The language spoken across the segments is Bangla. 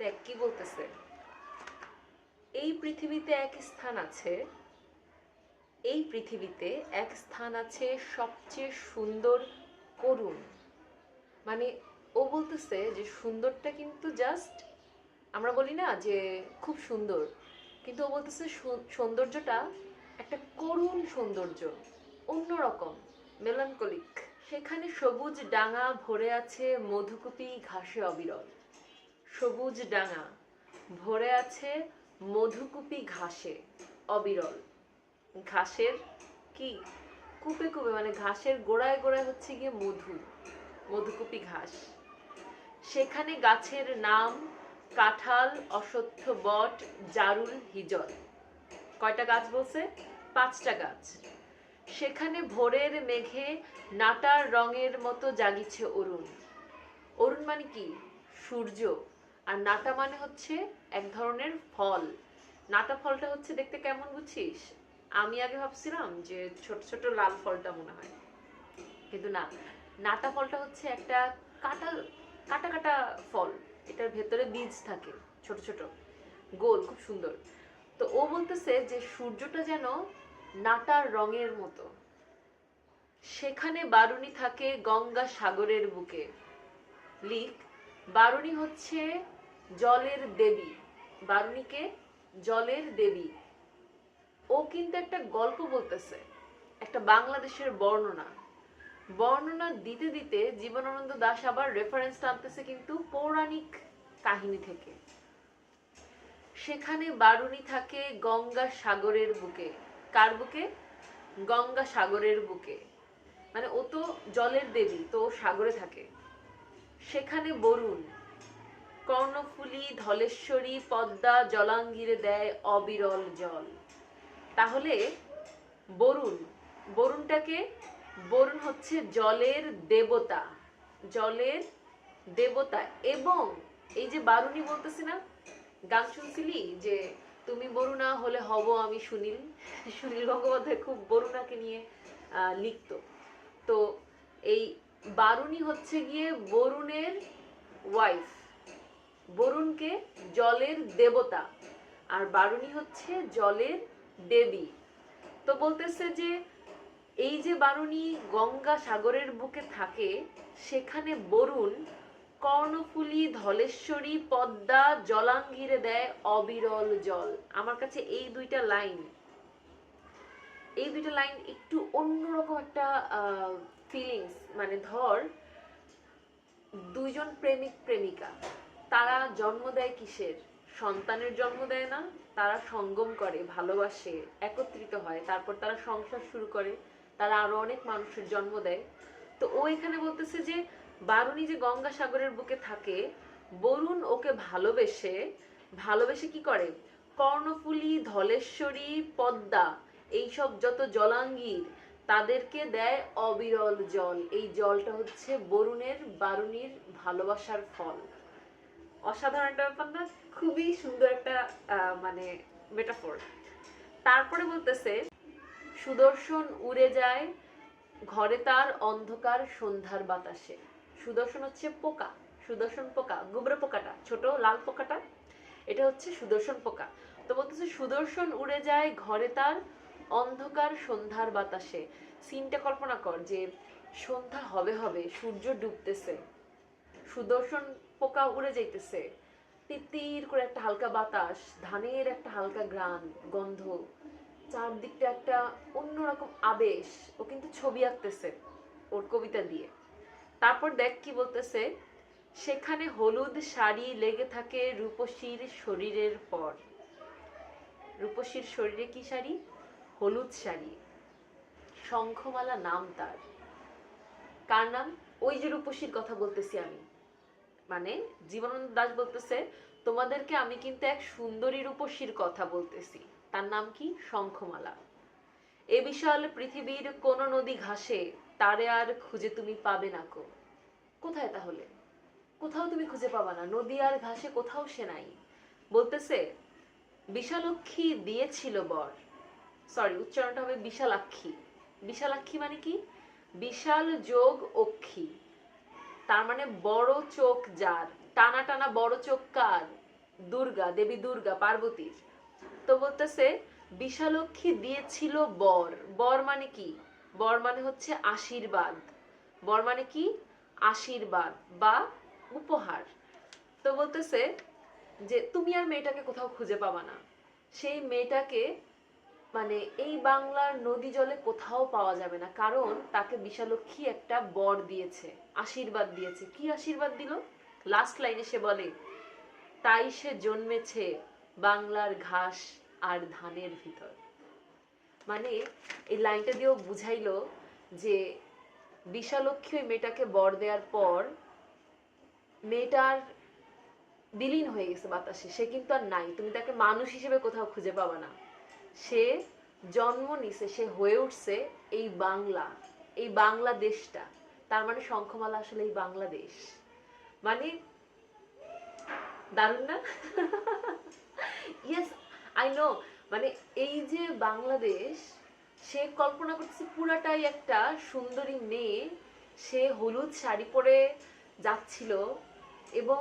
দেখ, কি বলতেছে? এই পৃথিবীতে এক স্থান আছে, এই পৃথিবীতে এক স্থান আছে সবচেয়ে সুন্দর করুণ। মানে ও বলতেছে যে সুন্দরটা কিন্তু জাস্ট আমরা বলি না যে খুব সুন্দর, কিন্তু ও বলতেছে সৌন্দর্যটা একটা করুণ সৌন্দর্য, অন্যরকম মেলানকলিক সেখানে সবুজ ডাঙা ভরে আছে, মধুকুপি, ঘাসে অবিরল। সবুজ ডাঙা, ভরে আছে মধুকুপি ঘাসে, অবিরল। ঘাসের কি? কুপে কুপে মানে ঘাসের গোড়ায় গোড়ায় হচ্ছে গিয়ে মধু, মধুকুপি ঘাস। সেখানে গাছের নাম কাঁঠাল, অশ্বত্থ বট, জারুল, হিজল। কয়টা গাছ বলছে? পাঁচটা গাছ। সেখানে ভোরের মেঘে নাটার রঙের মতো জাগিছে অরুণ। অরুণ মানে কি? সূর্য। আর নাটা মানে হচ্ছে এক ধরনের ফল। নাটা ফলটা হচ্ছে দেখতে কেমন বুঝছিস? আমি আগে ভাবছিলাম যে ছোট ছোট লাল ফলটা মনে হয়। কিন্তু না নাটা ফলটা হচ্ছে একটা কাটা কাটা কাটা ফল। এটার ভেতরে বীজ থাকে, ছোট ছোট। গোল, খুব সুন্দর। তো ও বলতেছে যে সূর্যটা যেন নাটার রঙের মতো। সেখানে বারুনি থাকে গঙ্গা সাগরের বুকে। লিখ বারুনি হচ্ছে জলের দেবী। বারুনিকে জলের দেবী। ও কিন্তু একটা গল্প বলতেছে, একটা বাংলাদেশের বর্ণনা। বর্ণনা দিতে দিতে জীবনানন্দ দাশ আবার রেফারেন্স টানতেছে কিন্তু পৌরাণিক কাহিনী থেকে। সেখানে বারুনি থাকে গঙ্গা সাগরের বুকে। কার বুকে? গঙ্গা সাগরের বুকে। মানে ও তো জলের দেবী, তো সাগরে থাকে। সেখানে বরুণ কর্ণফুলী, ধলেশ্বরী, পদ্মা, জলাঙ্গিরে দেয় অবিরল জল। তাহলে বরুণ, বরুণটাকে, বরুণ হচ্ছে জলের দেবতা জলের দেবতা এবং এই যে বারুণী বলতেছি না, গান শুনছিলি যে তুমি বরুণা হলে হব আমি সুনীল? সুনীল গঙ্গোপাধ্যায় খুব বরুণাকে নিয়ে লিখত। তো এই বারুণী হচ্ছে গিয়ে বরুণের ওয়াইফ বরুণকে জলের দেবতা, আর বারুণী হচ্ছে জলের দেবী। তো বলতেছে যে, এই যে বারুণী গঙ্গা সাগরের বুকে থাকে, সেখানে বরুণ কর্ণফুলী, ধলেশ্বরী, পদ্মা, জলাঙ্গিরে দেয় অবিরল জল। আমার কাছে এই দুইটা লাইন, এই দুইটা লাইন একটু অন্যরকম একটা ফিলিংস মানে ধর, দুইজন প্রেমিক, প্রেমিকা। তারা জন্ম দেয় কিসের? সন্তানের জন্ম দেয় না, তারা সঙ্গম করে, ভালোবাসে, একত্রিত হয়। তারপর তারা সংসার শুরু করে, তারা আরও অনেক মানুষের জন্ম দেয়। তো ও এখানে বলতেছে যে, বারুণী যে গঙ্গাসাগরের বুকে থাকে, বরুণ ওকে ভালোবেসে ভালোবেসে কি করে? কর্ণফুলী, ধলেশ্বরী, পদ্মা, এইসব যত জলাঙ্গীর, তাদেরকে দেয় অবিরল জল। এই জলটা হচ্ছে বরুণের, বারুণীর ভালোবাসার ফল। অসাধারণ একটা ব্যাপার না, খুবই সুন্দর একটা মানে মেটাফোর তারপরে বলতেছে, সুদর্শন উড়ে যায়, ঘরে তার অন্ধকার সন্ধ্যার বাতাসে। সুদর্শন হচ্ছে পোকা, সুদর্শন পোকা, গুবরে পোকাটা, ছোট লাল পোকাটা, এটা হচ্ছে সুদর্শন পোকা। তো বলতেছে, সুদর্শন উড়ে যায় ঘরে তার অন্ধকার সন্ধ্যার বাতাসে। সিনটা কল্পনা কর যে সন্ধ্যা হবে হবে, সূর্য ডুবতেছে। সুদর্শন পোকা উড়ে যাইতেছে। তিতির করে একটা হালকা বাতাস, ধানের একটা হালকা গ্রান গন্ধ। চারদিকটা একটা অন্যরকম আবেশ। ও কিন্তু ছবি আঁকতেছে ওর কবিতা দিয়ে। তারপর দেখ কি বলতেছে, সেখানে হলুদ শাড়ি লেগে থাকে রূপসীর শরীরের পর। রূপসীর শরীরে কি শাড়ি? হলুদ শাড়ি। শঙ্খমালা নাম তার। কার নাম? ওই যে রূপসীর কথা বলতেছি আমি। মানে জীবনানন্দ দাস বলতেছে, তোমাদেরকে আমি কিন্তু এক সুন্দরী রূপসীর কথা বলতেছি। তার নাম কি? শঙ্খমালা। এ বিশাল পৃথিবীর কোন নদী ঘাসে তারে আর খুঁজে তুমি পাবে না কো। কোথায় তাহলে? কোথাও তুমি খুঁজে পাবা না। নদী আর ঘাসে কোথাও সে নাই। বলতেছে, বিশালক্ষী দিয়েছিল বর। সরি, উচ্চারণটা হবে বিশালাক্ষী। বিশালাক্ষী মানে কি? বিশাল যোগ অক্ষী। তার মানে বড় চোখ যার, টানা টানা বড় চোখ কার? দুর্গা, দেবী দুর্গা, পার্বতীর। তো বলতেছে, বিশালক্ষী দিয়েছিল বর। বর মানে কি? বর মানে হচ্ছে আশীর্বাদ। বর মানে কি? আশীর্বাদ বা উপহার। তো বলতেছে যে, তুমি আর মেয়েটাকে কোথাও খুঁজে পাবা না। সেই মেয়েটাকে মানে এই বাংলার নদী জলে কোথাও পাওয়া যাবে না। কারণ তাকে বিশালক্ষী একটা বর দিয়েছে, আশীর্বাদ দিয়েছে। কি আশীর্বাদ দিল? লাস্ট লাইনে সে বলে, তাই সে জন্মেছে বাংলার ঘাস আর ধানের ভিতর। মানে এই লাইনটা দিয়েও বুঝাইলো যে বিশালক্ষী ওই মেয়েটাকে বর দেওয়ার পর মেয়েটার বিলীন হয়ে গেছে বাতাসে। সে কিন্তু আর নাই। তুমি তাকে মানুষ হিসেবে কোথাও খুঁজে পাবা না। সে জন্ম নিছে, সে হয়ে উঠছে এই বাংলা, এই বাংলাদেশটা। তার মানে শঙ্খমালা আসলে এই বাংলাদেশ। মানে দারুণ না? ইয়েস আই নো মানে এই যে বাংলাদেশ, সে কল্পনা করছে পুরাটাই একটা সুন্দরী মেয়ে। সে হলুদ শাড়ি পরে যাচ্ছিল এবং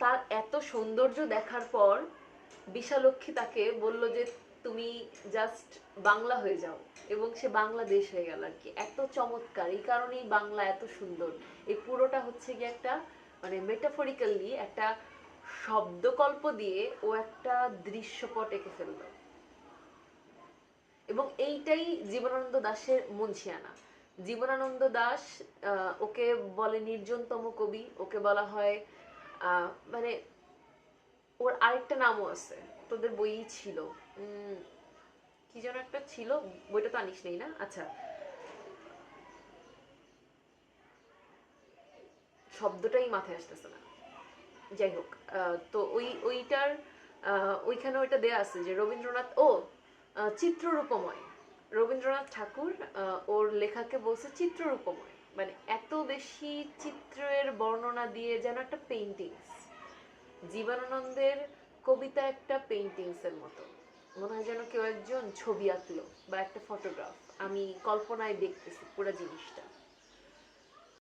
তার এত সৌন্দর্য দেখার পর বিশালক্ষী তাকে বলল যে তুমি জাস্ট বাংলা হয়ে যাও এবং সে বাংলাদেশ হয়ে গেল আর কি। এত চমৎকার এই কারণেই বাংলা এত সুন্দর। এই পুরোটা হচ্ছে কি একটা মানে মেটাফরিক্যালি একটা শব্দকল্প দিয়ে ও একটা দৃশ্যপট এঁকে ফেলল। এবং এইটাই জীবনানন্দ দাশের মুন্সিয়ানা। জীবনানন্দ আহ, ওকে বলে নির্জনতম কবি ওকে বলা হয় মানে ওর আরেকটা নামও আছে তোদের বইই ছিল। কি যেন একটা ছিল, বইটা তো আনিস নেই না? আচ্ছা। শব্দটাই মাথায় আসতেছে না। যাই হোক তো ওই, ওইটার ওইখানে ওইটা দেয়া আছে যে রবীন্দ্রনাথ, ও চিত্ররূপময়। রবীন্দ্রনাথ ঠাকুর ওর লেখাকে বলছে চিত্ররূপময়। মানে এত বেশি চিত্রের বর্ণনা দিয়ে যেন একটা পেইন্টিংস জীবনানন্দের কবিতা একটা পেইন্টিংস এর মতো। মনে হয় যেন কেউ একজন ছবি আঁকলো বা একটা ফটোগ্রাফ আমি কল্পনায় দেখতেছি পুরো জিনিসটা।